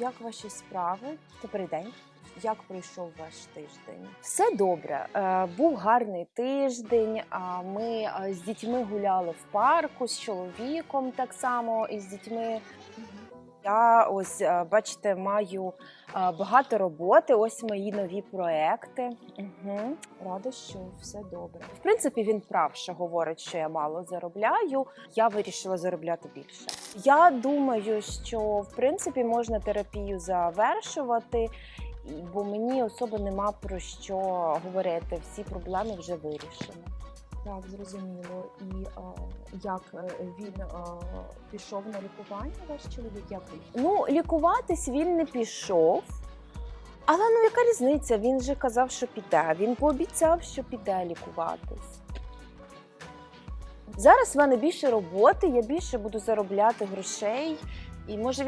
як ваші справи? Добрий день. Як пройшов ваш тиждень? Все добре. Е, був гарний тиждень. Ми е, з дітьми гуляли в парку з чоловіком так само і з дітьми. Я ось е, бачите, маю е, багато роботи. Ось мої нові проекти. Угу. Рада, що все добре. В принципі, він прав, що говорить, що я мало заробляю. Я вирішила заробляти більше. Я думаю, що в принципі можна терапію завершувати, бо мені особо нема про що говорити. Всі проблеми вже вирішені. Так, зрозуміло. І а, як е, він а, пішов на лікування, ваш чоловік? Як він? Ну, лікуватись він не пішов. Але ну яка різниця? Він же казав, що піде. Він пообіцяв, що піде лікуватись. Зараз в мене більше роботи, я більше буду заробляти грошей. І може